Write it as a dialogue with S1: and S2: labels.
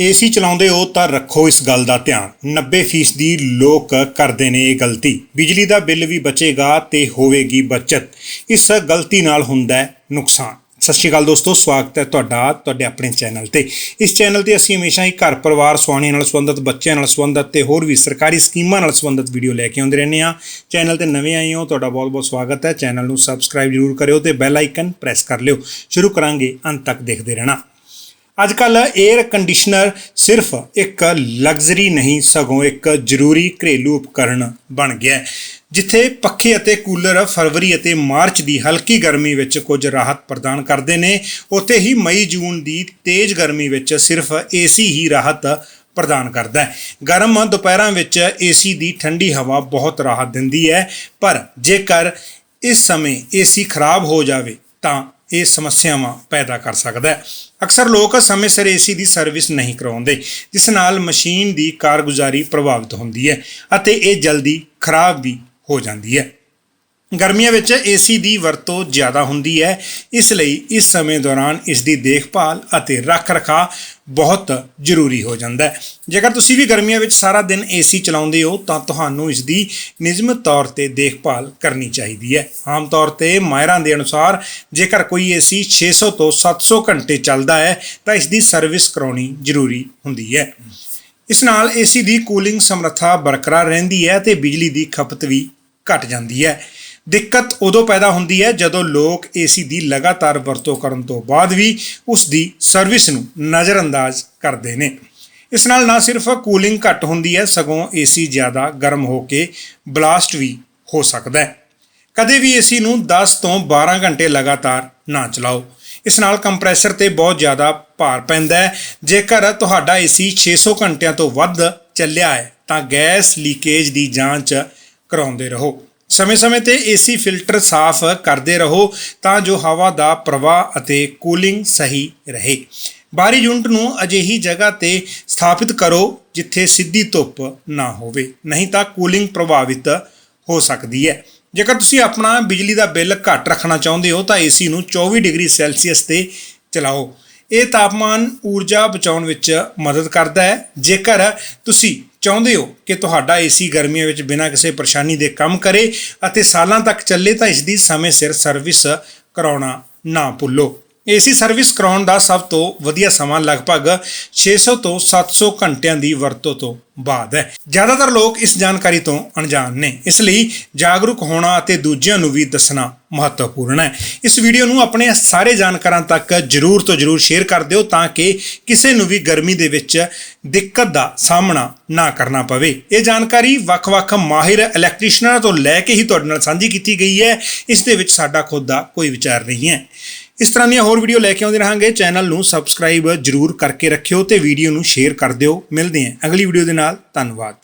S1: AC ਚਲਾਉਂਦੇ ਹੋ ਤਾਂ ਰੱਖੋ ਇਸ ਗੱਲ ਦਾ ਧਿਆਨ। 90% ਦੀ ਲੋਕ ਕਰਦੇ ਨੇ ਇਹ ਗਲਤੀ। ਬਿਜਲੀ ਦਾ ਬਿੱਲ ਵੀ ਬਚੇਗਾ ਤੇ ਹੋਵੇਗੀ ਬਚਤ। ਇਸ ਗਲਤੀ ਨਾਲ ਹੁੰਦਾ ਹੈ ਨੁਕਸਾਨ। ਸਤਿ ਸ਼੍ਰੀ ਅਕਾਲ ਦੋਸਤੋ, ਸਵਾਗਤ ਹੈ ਤੁਹਾਡਾ, ਤੁਹਾਡੇ ਆਪਣੇ ਚੈਨਲ ਤੇ। ਇਸ ਚੈਨਲ ਤੇ ਅਸੀਂ ਹਮੇਸ਼ਾ ਹੀ ਘਰ ਪਰਿਵਾਰ ਸੁਆਣੀਆਂ ਨਾਲ ਸੰਬੰਧਿਤ, ਬੱਚਿਆਂ ਨਾਲ ਸੰਬੰਧਿਤ ਤੇ ਹੋਰ ਵੀ ਸਰਕਾਰੀ ਸਕੀਮਾਂ ਨਾਲ ਸੰਬੰਧਿਤ ਵੀਡੀਓ ਲੈ ਕੇ ਆਉਂਦੇ ਰਹਿੰਦੇ ਆ ਚੈਨਲ ਤੇ ਨਵੇਂ ਆਏ ਹੋ, ਤੁਹਾਡਾ ਬਹੁਤ-ਬਹੁਤ ਸਵਾਗਤ ਹੈ। ਚੈਨਲ ਨੂੰ ਸਬਸਕ੍ਰਾਈਬ ਜ਼ਰੂਰ ਕਰਿਓ ਤੇ ਬੈਲ ਆਈਕਨ ਪ੍ਰੈਸ ਕਰ ਲਿਓ। ਸ਼ੁਰੂ ਕਰਾਂਗੇ, ਅੰਤ ਤੱਕ ਦੇਖਦੇ ਰਹਿਣਾ। ਅੱਜ ਕੱਲ 에ਅਰ ਕੰਡੀਸ਼ਨਰ ਸਿਰਫ ਇੱਕ ਲਗਜ਼ਰੀ ਨਹੀਂ, ਸਗੋਂ ਇੱਕ ਜ਼ਰੂਰੀ ਘਰੇਲੂ ਉਪਕਰਣ ਬਣ ਗਿਆ ਹੈ, ਜਿੱਥੇ ਪੱਖੇ ਅਤੇ ਕੂਲਰ ਫਰਵਰੀ ਅਤੇ ਮਾਰਚ ਦੀ ਹਲਕੀ ਗਰਮੀ ਵਿੱਚ ਕੁਝ ਰਾਹਤ ਪ੍ਰਦਾਨ ਕਰਦੇ ਨੇ। ਉੱਥੇ ਹੀ ਮਈ, ਜੂਨ ਦੀ ਤੇਜ਼ ਗਰਮੀ ਵਿੱਚ ਸਿਰਫ ਏਸੀ ਹੀ ਰਾਹਤ ਪ੍ਰਦਾਨ ਕਰਦਾ ਹੈ। ਗਰਮ ਦੁਪਹਿਰਾਂ ਵਿੱਚ ਏਸੀ ਦੀ ਠੰਡੀ ਹਵਾ ਬਹੁਤ ਰਾਹਤ ਦਿੰਦੀ ਹੈ, ਪਰ ਜੇਕਰ ਇਸ ਸਮੇਂ ਏਸੀ ਖਰਾਬ ਹੋ ਜਾਵੇ ਤਾਂ ਇਹ ਸਮੱਸਿਆਵਾਂ ਪੈਦਾ ਕਰ ਸਕਦਾ ਹੈ। ਅਕਸਰ ਲੋਕ ਸਮੇਂ ਸਿਰ ਏਸੀ ਦੀ ਸਰਵਿਸ ਨਹੀਂ ਕਰਾਉਂਦੇ, ਜਿਸ ਨਾਲ ਮਸ਼ੀਨ ਦੀ ਕਾਰਗੁਜ਼ਾਰੀ ਪ੍ਰਭਾਵਿਤ ਹੁੰਦੀ ਹੈ ਅਤੇ ਇਹ ਜਲਦੀ ਖਰਾਬ ਵੀ ਹੋ ਜਾਂਦੀ ਹੈ। ਗਰਮੀਆਂ ਵਿੱਚ ਏਸੀ ਦੀ ਵਰਤੋਂ ਜ਼ਿਆਦਾ ਹੁੰਦੀ ਹੈ, ਇਸ ਲਈ ਇਸ ਸਮੇਂ ਦੌਰਾਨ ਇਸ ਦੀ ਦੇਖਭਾਲ ਅਤੇ ਰੱਖ-ਰਖਾਅ ਬਹੁਤ ਜ਼ਰੂਰੀ ਹੋ ਜਾਂਦਾ ਹੈ। ਜੇਕਰ ਤੁਸੀਂ ਵੀ ਗਰਮੀਆਂ ਵਿੱਚ ਸਾਰਾ ਦਿਨ ਏਸੀ ਚਲਾਉਂਦੇ ਹੋ, ਤਾਂ ਤੁਹਾਨੂੰ ਇਸ ਦੀ ਨਿਯਮਿਤ ਤੌਰ ਤੇ ਦੇਖਭਾਲ ਕਰਨੀ ਚਾਹੀਦੀ ਹੈ। ਆਮ ਤੌਰ ਤੇ ਮਾਹਿਰਾਂ ਦੇ ਅਨੁਸਾਰ, ਜੇਕਰ ਕੋਈ ਏਸੀ 600 ਤੋਂ 700 ਘੰਟੇ ਚੱਲਦਾ ਹੈ, ਤਾਂ ਇਸ ਦੀ ਸਰਵਿਸ ਕਰਾਉਣੀ ਜ਼ਰੂਰੀ ਹੁੰਦੀ ਹੈ। ਇਸ ਨਾਲ ਏਸੀ ਦੀ ਕੂਲਿੰਗ ਸਮਰੱਥਾ ਬਰਕਰਾਰ ਰਹਿੰਦੀ ਹੈ ਤੇ ਬਿਜਲੀ ਦੀ ਖਪਤ ਵੀ ਘਟ ਜਾਂਦੀ ਹੈ। ਦਿੱਕਤ ਉਦੋਂ ਪੈਦਾ ਹੁੰਦੀ ਹੈ ਜਦੋਂ ਲੋਕ ਏਸੀ ਦੀ ਲਗਾਤਾਰ ਵਰਤੋਂ ਕਰਨ ਤੋਂ ਬਾਅਦ ਵੀ ਉਸ ਦੀ ਸਰਵਿਸ ਨੂੰ ਨਜ਼ਰਅੰਦਾਜ਼ ਕਰਦੇ ਨੇ। ਇਸ ਨਾਲ ਨਾ ਸਿਰਫ ਕੂਲਿੰਗ ਘੱਟ ਹੁੰਦੀ ਹੈ, ਸਗੋਂ ਏਸੀ ਜ਼ਿਆਦਾ ਗਰਮ ਹੋ ਕੇ ਬਲਾਸਟ ਵੀ ਹੋ ਸਕਦਾ ਹੈ। ਕਦੇ ਵੀ ਏਸੀ ਨੂੰ 10 ਤੋਂ 12 ਘੰਟੇ ਲਗਾਤਾਰ ਨਾ ਚਲਾਓ। ਇਸ ਨਾਲ ਕੰਪਰੈਸਰ ਤੇ ਬਹੁਤ ਜ਼ਿਆਦਾ ਭਾਰ ਪੈਂਦਾ ਹੈ। ਜੇਕਰ ਤੁਹਾਡਾ ਏਸੀ 600 ਘੰਟਿਆਂ ਤੋਂ ਵੱਧ ਚੱਲਿਆ ਹੈ, ਤਾਂ ਗੈਸ ਲੀਕੇਜ ਦੀ ਜਾਂਚ ਕਰਾਉਂਦੇ ਰਹੋ। ਸਮੇਂ-ਸਮੇਂ ਤੇ ਏਸੀ ਫਿਲਟਰ ਸਾਫ਼ ਕਰਦੇ ਰਹੋ ਤਾਂ ਜੋ ਹਵਾ ਦਾ ਪ੍ਰਵਾਹ ਅਤੇ ਕੂਲਿੰਗ ਸਹੀ ਰਹੇ। ਬਾਹਰੀ ਯੂਨਿਟ ਨੂੰ ਅਜਿਹੀ ਜਗ੍ਹਾ ਤੇ ਸਥਾਪਿਤ ਕਰੋ ਜਿੱਥੇ ਸਿੱਧੀ ਧੁੱਪ ਨਾ ਹੋਵੇ, ਨਹੀਂ ਤਾਂ ਕੂਲਿੰਗ ਪ੍ਰਭਾਵਿਤ ਹੋ ਸਕਦੀ ਹੈ। ਜੇਕਰ ਤੁਸੀਂ ਆਪਣਾ ਬਿਜਲੀ ਦਾ ਬਿੱਲ ਘੱਟ ਰੱਖਣਾ ਚਾਹੁੰਦੇ ਹੋ ਤਾਂ ਏਸੀ ਨੂੰ 24 ਡਿਗਰੀ ਸੈਲਸੀਅਸ ਤੇ ਚਲਾਓ। ਇਹ ਤਾਪਮਾਨ ਊਰਜਾ ਬਚਾਉਣ ਵਿੱਚ ਮਦਦ ਕਰਦਾ ਹੈ। ਜੇਕਰ ਤੁਸੀਂ ਚਾਹੁੰਦੇ ਹੋ ਕਿ ਤੁਹਾਡਾ ਏਸੀ ਗਰਮੀਆਂ ਵਿੱਚ ਬਿਨਾਂ ਕਿਸੇ ਪਰੇਸ਼ਾਨੀ ਦੇ ਕੰਮ ਕਰੇ ਅਤੇ ਸਾਲਾਂ ਤੱਕ ਚੱਲੇ ਤਾਂ ਇਸ ਦੀ ਸਮੇਂ ਸਿਰ ਸਰਵਿਸ ਕਰਾਉਣਾ ਨਾ ਭੁੱਲੋ। ਏਸੀ ਸਰਵਿਸ ਕਰਾਉਣ ਦਾ ਸਭ ਤੋਂ ਵਧੀਆ ਸਮਾਂ ਲਗਭਗ 600 ਤੋਂ 700 ਘੰਟਿਆਂ ਦੀ ਵਰਤੋਂ ਤੋਂ ਬਾਅਦ ਹੈ। ਜ਼ਿਆਦਾਤਰ ਲੋਕ ਇਸ ਜਾਣਕਾਰੀ ਤੋਂ ਅਣਜਾਣ ਨੇ। ਇਸ ਲਈ ਜਾਗਰੂਕ ਹੋਣਾ ਅਤੇ ਦੂਜਿਆਂ ਨੂੰ ਵੀ ਦੱਸਣਾ ਮਹੱਤਵਪੂਰਨ ਹੈ। ਇਸ ਵੀਡੀਓ ਨੂੰ ਆਪਣੇ ਸਾਰੇ ਜਾਣਕਾਰਾਂ ਤੱਕ ਜਰੂਰ ਤੋਂ ਜਰੂਰ ਸ਼ੇਅਰ ਕਰ ਦਿਓ ਤਾਂ ਕਿ ਕਿਸੇ ਨੂੰ ਵੀ ਗਰਮੀ ਦੇ ਵਿੱਚ ਦਿੱਕਤ ਦਾ ਸਾਹਮਣਾ ਨਾ ਕਰਨਾ ਪਵੇ। ਇਹ ਜਾਣਕਾਰੀ ਵੱਖ-ਵੱਖ ਮਾਹਿਰ ਇਲੈਕਟ੍ਰੀਸ਼ੀਅਨਾਂ ਤੋਂ ਲੈ ਕੇ ਹੀ ਤੁਹਾਡੇ ਨਾਲ ਸਾਂਝੀ ਕੀਤੀ ਗਈ ਹੈ। ਇਸ ਦੇ ਵਿੱਚ ਸਾਡਾ ਖੁਦ ਦਾ ਕੋਈ ਵਿਚਾਰ ਨਹੀਂ ਹੈ। ਇਸ ਤਰ੍ਹਾਂ ਦੀਆਂ ਹੋਰ ਵੀਡੀਓ ਲੈ ਕੇ ਆਉਂਦੇ ਰਹਾਂਗੇ। ਚੈਨਲ ਨੂੰ ਸਬਸਕ੍ਰਾਈਬ ਜਰੂਰ ਕਰਕੇ ਰੱਖਿਓ ਤੇ ਵੀਡੀਓ ਨੂੰ ਸ਼ੇਅਰ ਕਰ ਦਿਓ। ਮਿਲਦੇ ਹਾਂ ਅਗਲੀ ਵੀਡੀਓ ਦੇ ਨਾਲ। ਧੰਨਵਾਦ।